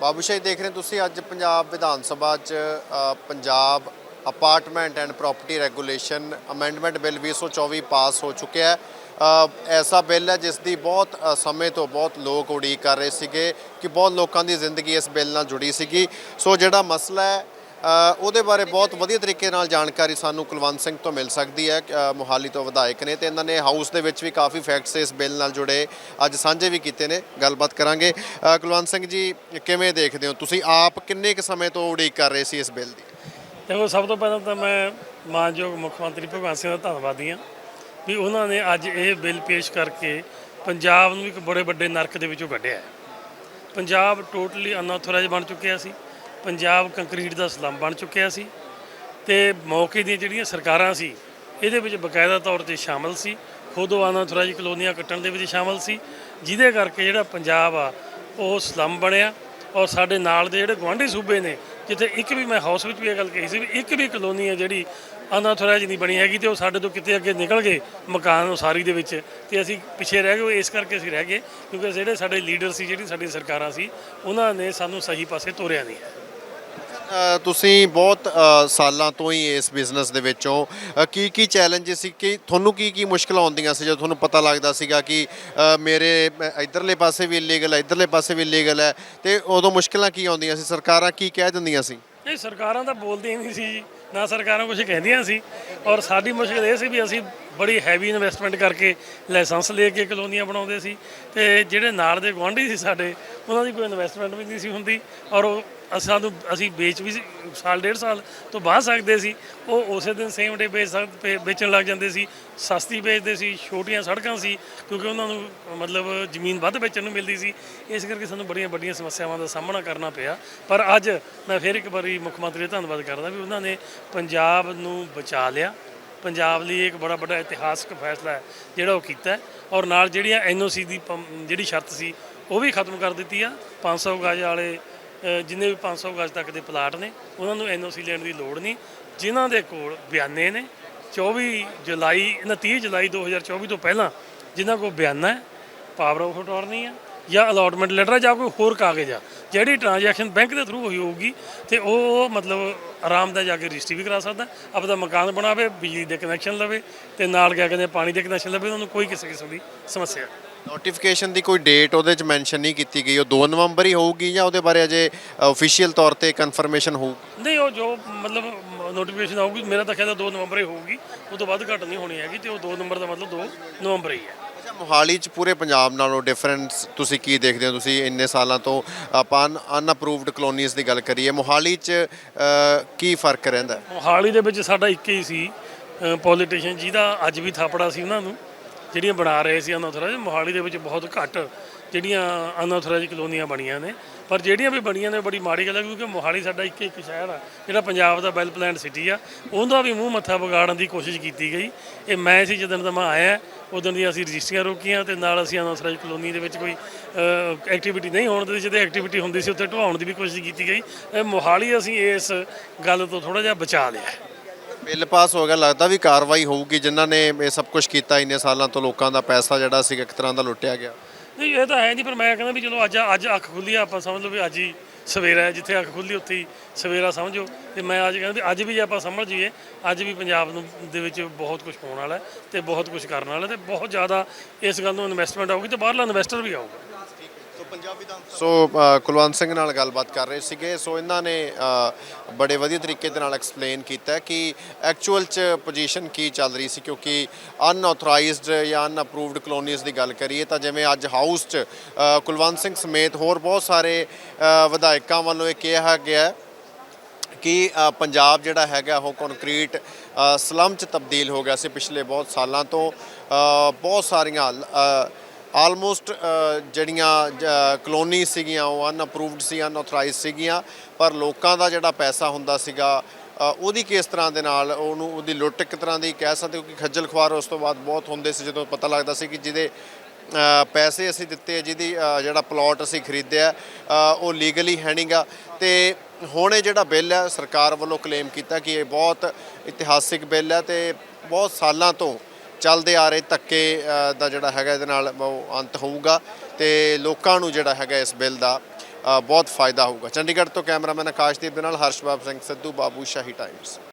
ਬਾਬੂਸ਼ਾਹੀ ਦੇਖ ਰਹੇ ਹੋ ਤੁਸੀਂ ਅੱਜ ਪੰਜਾਬ ਵਿਧਾਨ ਸਭਾ 'ਚ Punjab apartment and property regulation amendment bill 2024 pass ਹੋ ਚੁੱਕਿਆ ਹੈ। ਐਸਾ ਬਿੱਲ ਹੈ ਜਿਸ ਦੀ ਬਹੁਤ ਸਮੇਂ ਤੋਂ ਬਹੁਤ ਲੋਕ ਉਡੀਕ ਕਰ ਰਹੇ ਸੀਗੇ ਕਿ ਬਹੁਤ ਲੋਕਾਂ ਦੀ ਜ਼ਿੰਦਗੀ ਇਸ ਬਿੱਲ ਨਾਲ ਜੁੜੀ ਸੀਗੀ। ਸੋ ਜਿਹੜਾ ਮਸਲਾ ਹੈ ਉਹਦੇ ਬਾਰੇ ਬਹੁਤ ਵਧੀਆ ਤਰੀਕੇ ਨਾਲ ਜਾਣਕਾਰੀ ਸਾਨੂੰ ਕੁਲਵੰਤ ਸਿੰਘ ਤੋਂ ਮਿਲ ਸਕਦੀ ਹੈ ਅ, ਮੋਹਾਲੀ ਤੋਂ ਵਿਧਾਇਕ ਨੇ ਤੇ ਇਹਨਾਂ ਨੇ ਹਾਊਸ ਦੇ ਵਿੱਚ ਵੀ ਕਾਫੀ ਫੈਕਟਸ ਇਸ ਬਿੱਲ ਨਾਲ ਜੁੜੇ ਅੱਜ ਸਾਂਝੇ ਵੀ ਕੀਤੇ ਨੇ ਗੱਲਬਾਤ ਕਰਾਂਗੇ। ਕੁਲਵੰਤ ਸਿੰਘ ਜੀ ਕਿਵੇਂ ਦੇਖਦੇ ਹੋ ਤੁਸੀਂ? ਆਪ ਕਿੰਨੇ ਕੁ ਸਮੇਂ ਤੋਂ ਉਡੀਕ ਕਰ ਰਹੇ ਸੀ ਇਸ ਬਿੱਲ ਦੀ? ਦੇਖੋ ਸਭ ਤੋਂ ਪਹਿਲਾਂ ਤਾਂ ਮੈਂ ਮਾਨਯੋਗ ਮੁੱਖ ਮੰਤਰੀ ਭਗਵੰਤ ਸਿੰਘ ਦਾ ਧੰਨਵਾਦੀ ਹਾਂ ਵੀ ਉਹਨਾਂ ਨੇ ਅੱਜ ਇਹ ਬਿੱਲ ਪੇਸ਼ ਕਰਕੇ ਪੰਜਾਬ ਨੂੰ ਇੱਕ ਬੜੇ ਵੱਡੇ ਨਰਕ ਦੇ ਵਿੱਚੋਂ ਕੱਢਿਆ ਪੰਜਾਬ ਟੋਟਲੀ ਅਨਆਥੋਰਾਈਜ਼ ਬਣ ਚੁੱਕਿਆ ਸੀ। ਪੰਜਾਬ ਕੰਕਰੀਟ ਦਾ ਸਲਮ ਬਣ ਚੁੱਕਿਆ ਸੀ ਤੇ ਮੌਕੇ ਦੀਆਂ ਜਿਹੜੀਆਂ ਸਰਕਾਰਾਂ ਸੀ, ਇਹਦੇ ਵਿੱਚ ਬਕਾਇਦਾ ਤੌਰ ਤੇ ਸ਼ਾਮਲ ਸੀ। ਖੁਦ ਉਹ ਅਨਆਥੋਰਾਈਜ਼ ਕਲੋਨੀਆਂ ਕੱਟਣ ਦੇ ਵਿੱਚ ਸ਼ਾਮਲ ਸੀ, ਜਿਹਦੇ ਕਰਕੇ ਜਿਹੜਾ ਪੰਜਾਬ ਆ, ਉਹ ਸਲਮ ਬਣਿਆ ਔਰ ਸਾਡੇ ਨਾਲ ਦੇ ਜਿਹੜੇ ਗੁਆਂਢੀ ਸੂਬੇ ਨੇ, ਜਿੱਥੇ ਇੱਕ ਵੀ ਮੈਂ ਹਾਊਸ ਵਿੱਚ ਵੀ ਇਹ ਗੱਲ ਕਹੀ ਸੀ ਵੀ ਇੱਕ ਵੀ ਕਲੋਨੀ ਹੈ ਜਿਹੜੀ ਅਨਆਥੋਰਾਈਜ਼ ਨਹੀਂ ਬਣੀ ਹੈਗੀ ਤੇ ਉਹ ਸਾਡੇ ਤੋਂ ਕਿਤੇ ਅੱਗੇ ਨਿਕਲ ਗਏ ਮਕਾਨ ਉਸਾਰੀ ਦੇ ਵਿੱਚ ਤੇ ਅਸੀਂ ਪਿੱਛੇ ਰਹਿ ਗਏ ਇਸ ਕਰਕੇ ਅਸੀਂ ਰਹਿ ਗਏ ਕਿਉਂਕਿ ਜਿਹੜੇ ਸਾਡੇ ਲੀਡਰ ਸੀ ਜਿਹੜੀ ਸਾਡੀ ਸਰਕਾਰਾਂ ਸੀ, ਉਹਨਾਂ ਨੇ ਸਾਨੂੰ ਸਹੀ ਪਾਸੇ ਤੋਰਿਆ ਨਹੀਂ। ਤੁਸੀਂ ਬਹੁਤ ਅ, ਸਾਲਾਂ ਤੋਂ ਹੀ ਇਸ ਬਿਜ਼ਨਸ ਦੇ ਵਿੱਚੋਂ ਅ, ਕੀ ਕੀ ਚੈਲੰਜਸ ਸੀ? ਕਿ ਤੁਹਾਨੂੰ ਕੀ ਕੀ ਮੁਸ਼ਕਲਾਂ ਆਉਂਦੀਆਂ ਸੀ ਜਦੋਂ ਤੁਹਾਨੂੰ ਪਤਾ ਲੱਗਦਾ ਸੀਗਾ ਕਿ ਅ, ਮੇਰੇ ਮੈਂ ਇਧਰਲੇ ਪਾਸੇ ਵੀ ਇਲੀਗਲ ਹੈ ਇਧਰਲੇ ਪਾਸੇ ਵੀ ਇਲੀਗਲ ਹੈ ਤੇ ਉਦੋਂ ਮੁਸ਼ਕਲਾਂ ਕੀ ਆਉਂਦੀਆਂ ਸੀ? ਸਰਕਾਰਾਂ ਕੀ ਕਹਿ ਦਿੰਦੀਆਂ ਸੀ? ਇਹ ਸਰਕਾਰਾਂ ਤਾਂ ਬੋਲਦੀਆਂ ਹੀ ਨਹੀਂ ਸੀ ਜੀ। ਨਾ ਸਰਕਾਰਾਂ ਕੁਝ ਕਹਿੰਦੀਆਂ ਸੀ। ਔਰ ਸਾਡੀ ਮੁਸ਼ਕਲ ਇਹ ਸੀ ਵੀ ਅਸੀਂ ਬੜੀ ਹੈਵੀ ਇਨਵੈਸਟਮੈਂਟ ਕਰਕੇ ਲਾਇਸੈਂਸ ਲੈ ਕੇ ਕਲੋਨੀਆਂ ਬਣਾਉਂਦੇ ਸੀ ਤੇ ਜਿਹੜੇ ਨਾਲ ਦੇ ਗੁਆਂਢੀ ਸੀ ਸਾਡੇ, ਉਹਨਾਂ ਦੀ ਕੋਈ ਇਨਵੈਸਟਮੈਂਟ ਵੀ ਨਹੀਂ ਸੀ ਹੁੰਦੀ ਔਰ ਉਹ ਅਸਾਂ ਸਾਨੂੰ, ਅਸੀਂ ਵੇਚ ਵੀ ਸੀ- ਸਾਲ, ਡੇਢ ਸਾਲ ਤੋਂ ਬਾਅਦ ਸਕਦੇ ਸੀ, ਉਹ ਉਸੇ ਦਿਨ ਸੇਮ ਡੇ ਵੇਚ ਸਕ- ਵੇਚਣ ਲੱਗ ਜਾਂਦੇ ਸੀ, ਸਸਤੀ ਵੇਚਦੇ ਸੀ, ਛੋਟੀਆਂ ਸੜਕਾਂ ਸੀ, ਕਿਉਂਕਿ ਉਹਨਾਂ ਨੂੰ ਮਤਲਬ ਜ਼ਮੀਨ ਵੱਧ ਵੇਚਣ ਨੂੰ ਮਿਲਦੀ ਸੀ, ਇਸ ਕਰਕੇ ਸਾਨੂੰ ਬੜੀਆਂ ਵੱਡੀਆਂ ਸਮੱਸਿਆਵਾਂ ਦਾ ਸਾਹਮਣਾ ਕਰਨਾ ਪਿਆ। ਪਰ ਅੱਜ ਮੈਂ ਫਿਰ ਇੱਕ ਵਾਰੀ ਮੁੱਖ ਮੰਤਰੀ ਦਾ ਧੰਨਵਾਦ ਕਰਦਾ ਵੀ ਉਹਨਾਂ ਨੇ ਪੰਜਾਬ ਨੂੰ ਬਚਾ ਲਿਆ। ਪੰਜਾਬ ਲਈ ਇੱਕ ਬੜਾ ਵੱਡਾ ਇਤਿਹਾਸਕ ਫੈਸਲਾ ਹੈ, ਜਿਹੜਾ ਉਹ ਕੀਤਾ ਔਰ ਨਾਲ ਜਿਹੜੀਆਂ ਐਨਓਸੀ ਦੀ ਪੰ- ਜਿਹੜੀ ਸ਼ਰਤ ਸੀ, ਉਹ ਵੀ ਖਤਮ ਕਰ ਦਿੱਤੀ ਆ। 500 ਗਜ ਵਾਲੇ ਜਿੰਨੇ ਵੀ 500 ਗਜ ਤੱਕ ਦੇ ਪਲਾਟ ਨੇ, ਉਹਨਾਂ ਨੂੰ ਐਨਓਸੀ ਲੈਣ ਦੀ ਲੋੜ ਨਹੀਂ। ਜਿਨ੍ਹਾਂ ਦੇ ਕੋਲ ਬਿਆਨੇ ਨੇ 24 ਜੁਲਾਈ 29 ਜੁਲਾਈ 2024 ਤੋਂ ਪਹਿਲਾਂ ਜਿਨ੍ਹਾਂ ਕੋਲ ਬਿਆਨਾ ਹੈ, ਪਾਵਰ ਆਫ ਅਟਾਰਨੀ ਆ। ਜਾਂ ਅਲਾਟਮੈਂਟ ਲੈਟਰ ਆ ਜਾਂ ਕੋਈ ਹੋਰ ਕਾਗਜ਼ ਆ ਜਿਹੜੀ ਟ੍ਰਾਂਜੈਕਸ਼ਨ ਬੈਂਕ ਦੇ ਥਰੂ ਹੋਈ ਹੋਊਗੀ ਤੇ ਉਹ ਮਤਲਬ ਆਰਾਮ ਦਾ ਜਾ ਕੇ ਰਜਿਸਟਰੀ ਵੀ ਕਰਾ ਸਕਦਾ ਆਪਦਾ ਮਕਾਨ ਬਣਾਵੇ ਬਿਜਲੀ ਦੇ ਕਨੈਕਸ਼ਨ ਲਵੇ ਤੇ ਨਾਲ ਕਿਆ ਕਹਿੰਦੇ ਪਾਣੀ ਦੇ ਕਨੈਕਸ਼ਨ ਲਵੇ ਉਹਨਾਂ ਨੂੰ ਕੋਈ ਕਿਸੇ ਕਿਸਮ ਦੀ ਸਮੱਸਿਆ ਨਹੀਂ। ਨੋਟੀਫਿਕੇਸ਼ਨ ਦੀ ਕੋਈ ਡੇਟ ਉਹਦੇ 'ਚ ਮੈਂਸ਼ਨ ਨਹੀਂ ਕੀਤੀ ਗਈ ਉਹ 2 ਨਵੰਬਰ ਹੀ ਹੋਊਗੀ ਜਾਂ ਉਹਦੇ ਬਾਰੇ ਅਜੇ ਅਫੀਸ਼ੀਅਲ ਤੌਰ ਤੇ ਕਨਫਰਮੇਸ਼ਨ ਹੋਊ ਨਹੀਂ ਉਹ ਜੋ ਮਤਲਬ ਨੋਟੀਫਿਕੇਸ਼ਨ ਆਊਗੀ ਮੇਰਾ ਤਾਂ ਖਿਆਲ 2 ਨਵੰਬਰ ਹੀ ਹੋਊਗੀ ਉਹ ਤੋਂ ਵੱਧ ਘੱਟ ਨਹੀਂ ਹੋਣੀ ਹੈਗੀ ਤੇ ਉਹ 2 ਨੰਬਰ ਦਾ ਮਤਲਬ 2 ਨਵੰਬਰ ਹੀ ਹੈ ਅੱਛਾ ਮੋਹਾਲੀ 'ਚ ਪੂਰੇ ਪੰਜਾਬ ਨਾਲੋਂ ਡਿਫਰੈਂਸ ਤੁਸੀਂ ਕੀ ਦੇਖਦੇ ਹੋ? ਤੁਸੀਂ ਇੰਨੇ ਸਾਲਾਂ ਤੋਂ ਆਪਾਂ ਅਨਅਪਰੂਵਡ ਕਲੋਨੀਜ਼ ਦੀ ਗੱਲ ਕਰੀਏ ਮੋਹਾਲੀ 'ਚ ਅ, ਕੀ ਫ਼ਰਕ ਰਹਿੰਦਾ? ਮੋਹਾਲੀ ਦੇ ਵਿੱਚ ਸਾਡਾ ਇੱਕ ਹੀ ਸੀ ਪੋਲੀਟੀਸ਼ੀਅਨ ਜਿਹਦਾ ਅੱਜ ਵੀ ਥਾਪੜਾ ਸੀ ਉਹਨਾਂ ਨੂੰ। ਜਿਹੜੀਆਂ ਬਣਾ ਰਹੇ ਸੀ ਅਨਆਥੋਰਾਈਜ਼ ਮੋਹਾਲੀ ਦੇ ਵਿੱਚ ਬਹੁਤ ਘੱਟ ਜਿਹੜੀਆਂ ਅਨਆਥੋਰਾਈਜ਼ ਕਲੋਨੀਆਂ ਬਣੀਆਂ ਨੇ। ਪਰ ਜਿਹੜੀਆਂ ਵੀ ਬਣੀਆਂ ਨੇ, ਬੜੀ ਮਾੜੀ ਗੱਲ ਹੈ ਕਿਉਂਕਿ ਮੋਹਾਲੀ ਸਾਡਾ ਇੱਕ ਇੱਕ ਸ਼ਹਿਰ ਆ, ਜਿਹੜਾ ਪੰਜਾਬ ਦਾ ਵੈਲ ਪਲਾਨਡ ਸਿਟੀ ਆ। ਉਹਦਾ ਵੀ ਮੂੰਹ ਮੱਥਾ ਵਿਗਾੜਨ ਦੀ ਕੋਸ਼ਿਸ਼ ਕੀਤੀ ਗਈ। ਇਹ ਮੈਂ ਸੀ ਜਦੋਂ ਦਾ ਮੈਂ ਆਇਆ, ਉਦੋਂ ਦੀ ਅਸੀਂ ਰਜਿਸਟਰੀਆਂ ਰੋਕੀਆਂ ਤੇ ਨਾਲ ਅਸੀਂ ਅਨਆਥੋਰਾਈਜ਼ ਕਲੋਨੀ ਦੇ ਵਿੱਚ ਕੋਈ ਐਕਟੀਵਿਟੀ ਨਹੀਂ ਹੋਣ ਦੇ ਜਿਹਦੇ ਐਕਟੀਵਿਟੀ ਹੁੰਦੀ ਸੀ, ਉੱਥੇ ਢਵਾਉਣ ਦੀ ਵੀ ਕੋਸ਼ਿਸ਼ ਕੀਤੀ ਗਈ। ਇਹ ਮੋਹਾਲੀ ਅਸੀਂ ਇਸ ਗੱਲ ਤੋਂ ਥੋੜਾ ਜਿਹਾ ਬਚਾ ਲਿਆ ਬਿੱਲ ਪਾਸ ਹੋ ਗਿਆ, ਲੱਗਦਾ ਵੀ ਕਾਰਵਾਈ ਹੋਊਗੀ, ਜਿਨ੍ਹਾਂ ਨੇ ਇਹ ਸਭ ਕੁਝ ਕੀਤਾ ਇੰਨੇ ਸਾਲਾਂ ਤੋਂ ਲੋਕਾਂ ਦਾ ਪੈਸਾ ਜਿਹੜਾ ਸੀ, ਇੱਕ ਤਰ੍ਹਾਂ ਦਾ ਲੁੱਟਿਆ ਗਿਆ। ਨਹੀਂ, ਇਹ ਤਾਂ ਹੈ ਨਹੀਂ, ਪਰ ਮੈਂ ਕਹਿੰਦਾ ਵੀ ਚਲੋ ਅੱਜ ਅੱਜ ਅੱਖ ਖੁੱਲੀ ਆ, ਆਪਾਂ ਸਮਝ ਲਓ ਵੀ ਅੱਜ ਹੀ ਸਵੇਰਾ ਹੈ, ਜਿੱਥੇ ਅੱਖ ਖੁੱਲੀ ਉੱਥੇ ਹੀ ਸਵੇਰਾ ਸਮਝੋ। ਤੇ ਮੈਂ ਅੱਜ ਕਹਿੰਦਾ ਵੀ ਅੱਜ ਵੀ ਜੇ ਆਪਾਂ ਸਮਝ ਜੀਏ ਅੱਜ ਵੀ ਪੰਜਾਬ ਨੂੰ, ਦੇ ਵਿੱਚ ਬਹੁਤ ਕੁਝ ਹੋਣ ਵਾਲਾ ਹੈ ਤੇ ਬਹੁਤ ਕੁਝ ਕਰਨ ਵਾਲਾ ਤੇ ਬਹੁਤ ਜ਼ਿਆਦਾ ਇਸ ਗੱਲ ਨੂੰ ਇਨਵੈਸਟਮੈਂਟ ਆਊਗੀ ਤੇ ਬਾਹਰਲਾ ਇਨਵੈਸਟਰ ਵੀ ਆਊਗਾ। ਸੋ ਕੁਲਵੰਤ ਸਿੰਘ ਨਾਲ ਗੱਲਬਾਤ ਕਰ ਰਹੇ ਸੀਗੇ। ਸੋ, ਇਹਨਾਂ ਨੇ ਬੜੇ ਵਧੀਆ ਤਰੀਕੇ ਦੇ ਨਾਲ ਐਕਸਪਲੇਨ ਕੀਤਾ ਕਿ ਐਕਚੁਅਲ ਚ ਪੋਜੀਸ਼ਨ ਕੀ ਚੱਲ ਰਹੀ ਸੀ, ਕਿਉਂਕਿ ਅਨਆਥੋਰਾਈਜ਼ਡ ਜਾਂ ਅਨਅਪਰੂਵਡ ਕਲੋਨੀਜ਼ ਦੀ ਗੱਲ ਕਰੀਏ ਤਾਂ ਜਿਵੇਂ ਅੱਜ ਹਾਊਸ ਚ ਕੁਲਵੰਤ ਸਿੰਘ ਸਮੇਤ ਹੋਰ ਬਹੁਤ ਸਾਰੇ ਵਿਧਾਇਕਾਂ ਵੱਲੋਂ ਇਹ ਕਿਹਾ ਗਿਆ ਕਿ ਪੰਜਾਬ ਜਿਹੜਾ ਹੈਗਾ ਉਹ ਕੰਕਰੀਟ ਸਲਮ ਚ ਤਬਦੀਲ ਹੋ ਗਿਆ ਸੀ ਪਿਛਲੇ ਬਹੁਤ ਸਾਲਾਂ ਤੋਂ। ਬਹੁਤ ਸਾਰੀਆਂ ਆਲਮੋਸਟ ਜਿਹੜੀਆਂ ਕਲੋਨੀ ਸੀਗੀਆਂ, ਉਹ ਅਨਅਪਰੂਵਡ ਸੀ ਅਨਆਥੋਰਾਈਜ਼ਡ ਸੀਗੀਆਂ, ਪਰ ਲੋਕਾਂ ਦਾ ਜਿਹੜਾ ਪੈਸਾ ਹੁੰਦਾ ਸੀਗਾ ਉਹਦੀ ਕਿਸ ਤਰ੍ਹਾਂ ਦੇ ਨਾਲ ਉਹਨੂੰ, ਉਹਦੀ ਲੁੱਟ ਇੱਕ ਤਰ੍ਹਾਂ ਦੀ ਕਹਿ ਸਕਦੇ ਕਿਉਂਕਿ ਖੱਜਲ ਖੁਆਰ ਉਸ ਤੋਂ ਬਾਅਦ ਬਹੁਤ ਹੁੰਦੇ ਸੀ, ਜਦੋਂ ਪਤਾ ਲੱਗਦਾ ਸੀ ਕਿ ਜਿਹਦੇ ਪੈਸੇ ਅਸੀਂ ਦਿੱਤੇ ਜਿਹਦੀ ਜਿਹੜਾ ਪਲਾਟ ਅਸੀਂ ਖਰੀਦਿਆ ਉਹ ਲੀਗਲੀ ਹੈ ਨਹੀਂਗਾ ਤੇ ਹੁਣ ਇਹ ਜਿਹੜਾ ਬਿੱਲ ਹੈ, ਸਰਕਾਰ ਵੱਲੋਂ ਕਲੇਮ ਕੀਤਾ ਕਿ ਇਹ ਬਹੁਤ ਇਤਿਹਾਸਿਕ ਬਿੱਲ ਹੈ ਤੇ ਬਹੁਤ ਸਾਲਾਂ ਤੋਂ ਚੱਲਦੇ ਆ ਰਹੇ ਧੱਕੇ ਦਾ ਜਿਹੜਾ ਹੈਗਾ ਇਹਦੇ ਨਾਲ ਉਹ ਅੰਤ ਹੋਊਗਾ ਤੇ ਲੋਕਾਂ ਨੂੰ ਜਿਹੜਾ ਹੈਗਾ ਇਸ ਬਿੱਲ ਦਾ ਬਹੁਤ ਫਾਇਦਾ ਹੋਊਗਾ। ਚੰਡੀਗੜ੍ਹ ਤੋਂ ਕੈਮਰਾਮੈਨ ਆਕਾਸ਼ਦੀਪ ਦੇ ਨਾਲ ਹਰਸ਼ਬਾਬ ਸਿੰਘ ਸਿੱਧੂ, ਬਾਬੂ ਸ਼ਾਹੀ ਟਾਈਮਸ